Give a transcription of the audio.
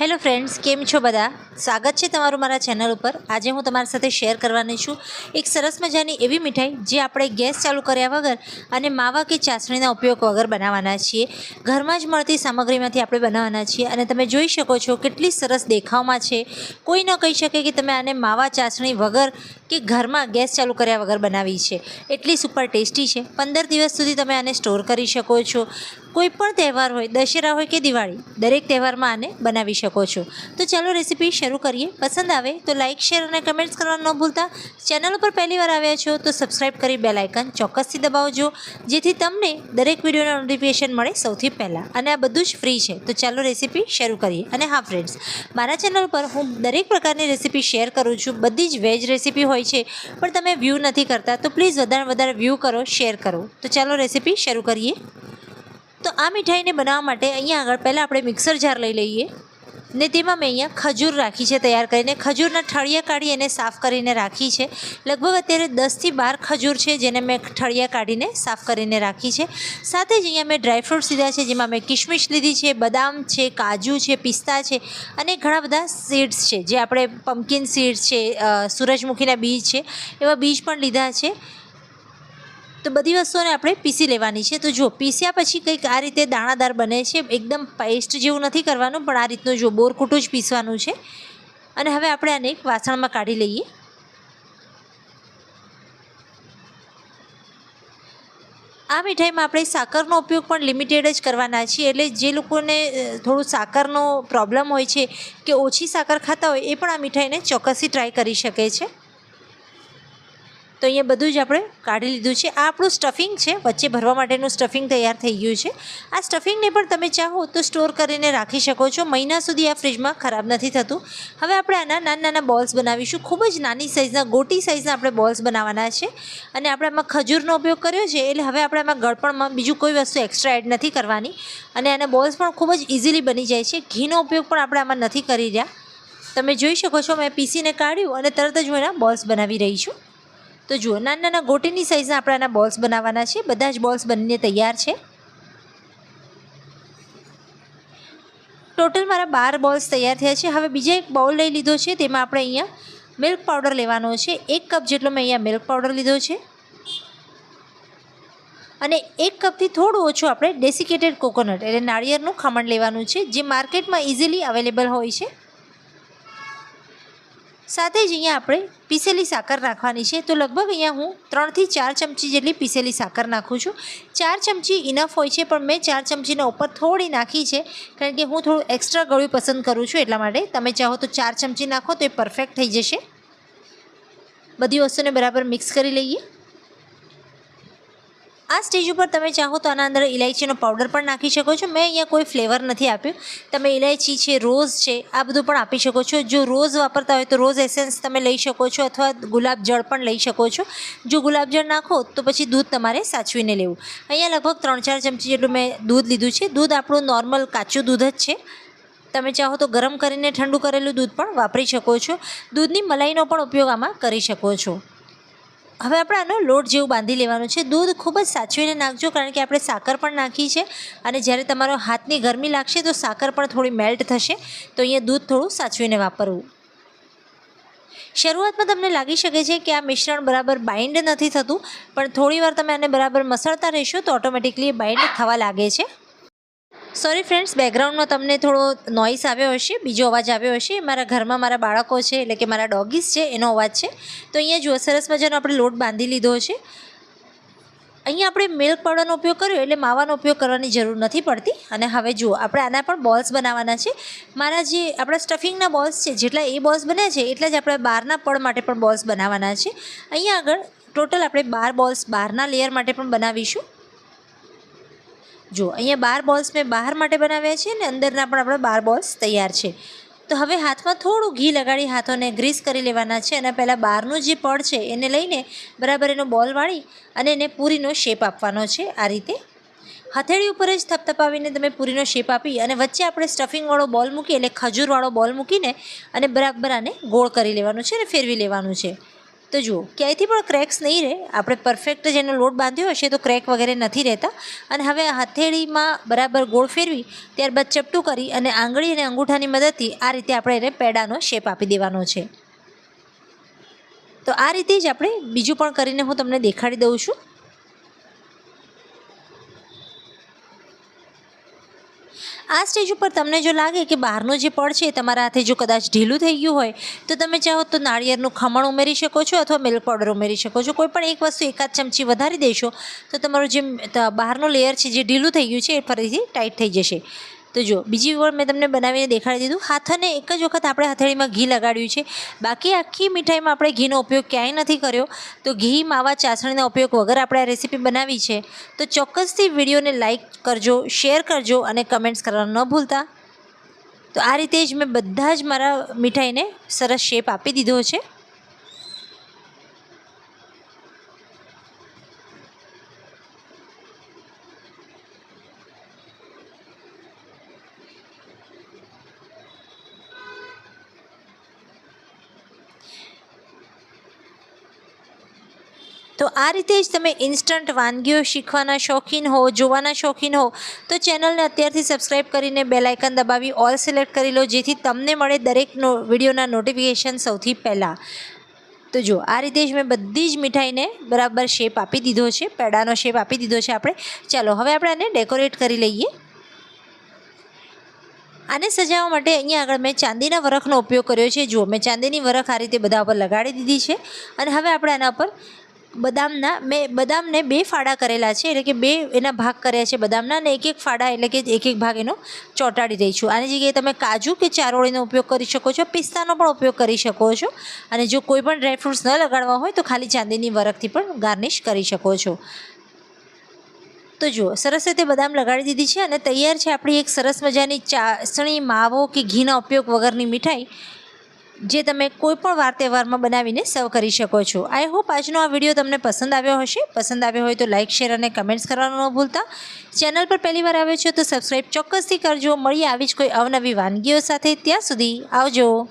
Hello friends, કેમ છો બધા? સ્વાગત છે તમારું મારા ચેનલ ઉપર. આજે હું તમારી સાથે શેર કરવાની છું એક સરસ મજાની એવી મીઠાઈ જે આપણે ગેસ ચાલુ કર્યા વગર અને માવા કે ચાસણીના ઉપયોગ વગર બનાવવાના છીએ. ઘરમાં જ મળતી સામગ્રીમાંથી આપણે બનાવવાના છીએ અને તમે જોઈ શકો છો કેટલી સરસ દેખાવમાં છે. કોઈ ન કહી શકે કે તમે આને માવા ચાસણી વગર કે ઘરમાં ગેસ ચાલુ કર્યા વગર બનાવી છે. એટલી સુપર ટેસ્ટી છે. પંદર દિવસ સુધી તમે આને સ્ટોર કરી શકો છો. કોઈ પણ તહેવાર હોય, દશેરા હોય કે દિવાળી, દરેક તહેવારમાં આને બનાવી શકો છો. તો ચાલો રેસીપી શરૂ કરીએ. પસંદ આવે તો લાઇક શેર અને કમેન્ટ્સ કરવાનું ન ભૂલતા. ચેનલ ઉપર પહેલી વાર આવ્યા છો તો સબસ્ક્રાઈબ કરી બેલ આઇકન ચોક્કસથી દબાવજો, જેથી તમને દરેક વિડીયોના નોટિફિકેશન મળે સૌથી પહેલાં. અને આ બધું જ ફ્રી છે. તો ચાલો રેસીપી શરૂ કરીએ. અને હા ફ્રેન્ડ્સ મારા ચેનલ પર હું દરેક પ્રકારની રેસીપી શેર કરું છું. બધી જ વેજ રેસીપી હોય છે, પણ તમે વ્યૂ નથી કરતા, તો પ્લીઝ વધારે વધારે વ્યૂ કરો શેર કરો. તો ચાલો રેસીપી શરૂ કરીએ. તો આ મીઠાઈને બનાવવા માટે અહીંયા આગળ પહેલાં આપણે મિક્સર જાર લઈ લઈએ ને તેમાં મેં અહીંયા ખજૂર રાખી છે તૈયાર કરીને. ખજૂરના ઠળિયા કાઢી એને સાફ કરીને રાખી છે. લગભગ અત્યારે દસથી બાર ખજૂર છે જેને મેં ઠળિયા કાઢીને સાફ કરીને રાખી છે. સાથે જ અહીંયા મેં ડ્રાયફ્રૂટ્સ લીધા છે, જેમાં મેં કિશમિશ લીધી છે, બદામ છે, કાજુ છે, પિસ્તા છે અને ઘણા બધા સીડ્સ છે. જે આપણે પમ્પકિન સીડ્સ છે સૂરજમુખીના બીજ છે, એવા બીજ પણ લીધા છે. તો બધી વસ્તુઓને આપણે પીસી લેવાની છે. તો જો, પીસ્યા પછી કંઈક આ રીતે દાણાદાર બને છે, એકદમ પેસ્ટ જેવું નથી કરવાનું, પણ આ રીતનું જો બોરકૂટું જ પીસવાનું છે. અને હવે આપણે આને એક વાસણમાં કાઢી લઈએ. આ મીઠાઈમાં આપણે સાકરનો ઉપયોગ પણ લિમિટેડ જ કરવાના છીએ. એટલે જે લોકોને થોડું સાકરનો પ્રોબ્લેમ હોય છે કે ઓછી સાકર ખાતા હોય, એ પણ આ મીઠાઈને ચોક્કસથી ટ્રાય કરી શકે છે. તો અહીંયા બધું જ આપણે કાઢી લીધું છે. આ આપણું સ્ટફિંગ છે. વચ્ચે ભરવા માટેનું સ્ટફિંગ તૈયાર થઈ ગયું છે. આ સ્ટફિંગને પણ તમે ચાહો તો સ્ટોર કરીને રાખી શકો છો. મહિના સુધી આ ફ્રીજમાં ખરાબ નથી થતું. હવે આપણે આના નાના નાના બોલ્સ બનાવીશું. ખૂબ જ નાની સાઇઝના ગોટી સાઇઝના આપણે બોલ્સ બનાવવાના છે. અને આપણે આમાં ખજૂરનો ઉપયોગ કર્યો છે. એટલે હવે આપણે આમાં ગળપણમાં બીજું કોઈ વસ્તુ એક્સ્ટ્રા એડ નથી કરવાની. અને આના બોલ્સ પણ ખૂબ જ ઇઝીલી બની જાય છે. ઘીનો ઉપયોગ પણ આપણે આમાં નથી કરી રહ્યા. તમે જોઈ શકો છો, મેં પીસીને કાઢ્યું અને તરત જ હું એના બોલ્સ બનાવી રહી છું. તો જુઓ નાના નાના ગોટીની સાઇઝના આપણે આના બોલ્સ બનાવવાના છે. બધા જ બોલ્સ બનીને તૈયાર છે. ટોટલ મારા બાર બોલ્સ તૈયાર થયા છે. હવે બીજા એક બાઉલ લઈ લીધો છે. તેમાં આપણે અહીંયા મિલ્ક પાવડર લેવાનો છે. એક કપ જેટલો મેં અહીંયા મિલ્ક પાવડર લીધો છે. અને એક કપથી થોડું ઓછું આપણે ડેસિકેટેડ કોકોનટ એટલે નાળિયેરનું ખમણ લેવાનું છે, જે માર્કેટમાં ઇઝીલી અવેલેબલ હોય છે. સાથે જ અહીંયા આપણે પીસેલી સાકર નાખવાની છે. તો લગભગ અહીંયા હું ત્રણથી ચાર ચમચી જેટલી પીસેલી સાકર નાખું છું. ચાર ચમચી ઇનફ હોય છે, પણ મેં ચાર ચમચીના ઉપર થોડી નાખી છે, કારણ કે હું થોડું એક્સ્ટ્રા ગળ્યું પસંદ કરું છું, એટલા માટે. તમે ચાહો તો ચાર ચમચી નાખો તો એ પરફેક્ટ થઈ જશે. બધી વસ્તુને બરાબર મિક્સ કરી લઈએ. આ સ્ટેજ ઉપર તમે ચાહો તો આના અંદર ઇલાયચીનો પાવડર પણ નાખી શકો છો. મેં અહીંયા કોઈ ફ્લેવર નથી આપ્યું. તમે ઇલાયચી છે, રોઝ છે, આ બધું પણ આપી શકો છો. જો રોઝ વાપરતા હોય તો રોઝ એસેન્સ તમે લઈ શકો છો અથવા ગુલાબ જળ પણ લઈ શકો છો. જો ગુલાબ જળ નાખો તો પછી દૂધ તમારે સાચવીને લેવું. અહીંયા લગભગ ત્રણ ચાર ચમચી જેટલું મેં દૂધ લીધું છે. દૂધ આપણું નોર્મલ કાચું દૂધ જ છે. તમે ચાહો તો ગરમ કરીને ઠંડુ કરેલું દૂધ પણ વાપરી શકો છો. દૂધની મલાઈનો પણ ઉપયોગ આમાં કરી શકો છો. હવે આપણે આનો લોટ જેવું બાંધી લેવાનું છે. દૂધ ખૂબ જ સાચવીને નાખજો કારણ કે આપણે સાકર પણ નાખી છે અને જ્યારે તમારો હાથની ગરમી લાગશે તો સાકર પણ થોડી મેલ્ટ થશે. તો અહીંયા દૂધ થોડું સાચવીને વાપરવું. શરૂઆતમાં તમને લાગી શકે છે કે આ મિશ્રણ બરાબર બાઇન્ડ નથી થતું, પણ થોડી વાર તમે આને બરાબર મસળતા રહેશો તો ઓટોમેટિકલી બાઇન્ડ થવા લાગે છે. સોરી ફ્રેન્ડ્સ બેકગ્રાઉન્ડમાં તમને થોડો નોઇસ આવ્યો હશે, બીજો અવાજ આવ્યો હશે. મારા ઘરમાં મારા બાળકો છે, એટલે કે મારા ડોગીસ છે, એનો અવાજ છે. તો અહીંયા જુઓ, સરસ મજાનો આપણે લોટ બાંધી લીધો છે. અહીંયા આપણે મિલ્ક પાવડરનો ઉપયોગ કર્યો, એટલે માવાનો ઉપયોગ કરવાની જરૂર નથી પડતી. અને હવે જુઓ, આપણે આના પણ બોલ્સ બનાવવાના છે. મારા જે આપણા સ્ટફિંગના બોલ્સ છે, જેટલા એ બોલ્સ બન્યા છે, એટલા જ આપણે બહારના પડ માટે પણ બોલ્સ બનાવવાના છે. અહીંયા આગળ ટોટલ આપણે બાર બોલ્સ બહારના લેયર માટે પણ બનાવીશું. જો, અહીંયા બાર બોલ્સ મેં બહાર માટે બનાવ્યા છે ને અંદરના પણ આપણા બાર બોલ્સ તૈયાર છે. તો હવે હાથમાં થોડું ઘી લગાડી હાથોને ગ્રીસ કરી લેવાના છે અને પહેલાં બહારનું જે પડ છે એને લઈને બરાબર એનો બોલ વાળી અને એને પૂરીનો શેપ આપવાનો છે આ રીતે. હથેળી ઉપર જ થપથપાવીને તમે પૂરીનો શેપ આપી અને વચ્ચે આપણે સ્ટફિંગવાળો બોલ મૂકી એટલે ખજૂરવાળો બોલ મૂકીને અને બરાબર આને ગોળ કરી લેવાનું છે અને ફેરવી લેવાનું છે. તો જુઓ, ક્યાંયથી પણ ક્રેક્સ નહીં રહે. આપણે પરફેક્ટ જ એનો લોટ બાંધ્યો હશે તો ક્રેક વગેરે નથી રહેતા. અને હવે હથેળીમાં બરાબર ગોળ ફેરવી, ત્યારબાદ ચપટું કરી અને આંગળી અને અંગૂઠાની મદદથી આ રીતે આપણે એને પેડાનો શેપ આપી દેવાનો છે. તો આ રીતે જ આપણે બીજું પણ કરીને હું તમને દેખાડી દઉં છું. આ સ્ટેજ ઉપર તમને જો લાગે કે બહારનું જે પડ છે તમારા હાથે જો કદાચ ઢીલું થઈ ગયું હોય, તો તમે ચાહો તો નાળિયેરનું ખમણ ઉમેરી શકો છો અથવા મિલ્ક પાવડર ઉમેરી શકો છો. કોઈ પણ એક વસ્તુ એકાદ ચમચી વધારી દેશો, તો તમારું જે બહારનું લેયર છે જે ઢીલું થઈ ગયું છે એ ફરીથી ટાઈટ થઈ જશે. તો જો, બીજી વાર મેં તમને બનાવીને દેખાડી દીધું. હાથને એક જ વખત આપણે હથેળીમાં ઘી લગાડ્યું છે. બાકી આખી મીઠાઈમાં આપણે ઘીનો ઉપયોગ ક્યાંય નથી કર્યો. તો ઘી, માવા, ચાસણીના ઉપયોગ વગર આપણે આ રેસીપી બનાવી છે. તો ચોક્કસથી વિડીયોને લાઇક કરજો શેર કરજો અને કમેન્ટ્સ કરવાનું ન ભૂલતા. તો આ રીતે જ મેં બધા જ મારા મીઠાઈને સરસ શેપ આપી દીધો છે. તો આ રીતે જ તમે ઇન્સ્ટન્ટ વાનગીઓ શીખવાના શોખીન હો, જોવાના શોખીન હો, તો ચેનલને અત્યારથી સબસ્ક્રાઈબ કરીને બેલ દબાવી ઓલ સિલેક્ટ કરી લો, જેથી તમને મળે દરેક વિડીયોના નોટિફિકેશન સૌથી પહેલાં. તો જો આ રીતે જ મેં બધી જ મીઠાઈને બરાબર શેપ આપી દીધો છે, પેડાનો શેપ આપી દીધો છે આપણે. ચાલો, હવે આપણે આને ડેકોરેટ કરી લઈએ. આને સજાવવા માટે અહીંયા આગળ મેં ચાંદીના વરખનો ઉપયોગ કર્યો છે. જુઓ, મેં ચાંદીની વરખ આ રીતે બધા પર લગાડી દીધી છે. અને હવે આપણે આના પર બદામના મેં બદામને બે ફાડા કરેલા છે. એટલે કે બે એના ભાગ કર્યા છે બદામના અને એક એક ફાડા એટલે કે એક એક ભાગ એનો ચોંટાડી રહી છું આની જગ્યાએ તમે કાજુ કે ચારોળીનો ઉપયોગ કરી શકો છો, પિસ્તાનો પણ ઉપયોગ કરી શકો છો. અને જો કોઈ પણ ડ્રાયફ્રૂટ્સ ન લગાડવા હોય તો ખાલી ચાંદીની વરખથી પણ ગાર્નિશ કરી શકો છો. તો જુઓ, સરસ રીતે બદામ લગાડી દીધી છે અને તૈયાર છે આપણી એક સરસ મજાની ચાસણી માવો કે ઘીના ઉપયોગ વગરની મીઠાઈ. જે તમે કોઈ પણ વાર તહેવારમાં બનાવીને સર્વ કરી શકો છો. આઈ હોપ આજનો આ વીડિયો તમને પસંદ આવ્યો હશે. પસંદ આવ્યો હોય તો લાઇક શેર અને કમેન્ટ્સ કરવાનું ન ભૂલતા. ચેનલ પર પહેલી વાર આવ્યો છો તો સબસ્ક્રાઈબ ચોક્કસથી કરજો. મળીએ આવી જ કોઈ અવનવી વાનગીઓ સાથે. ત્યાં સુધી આવજો.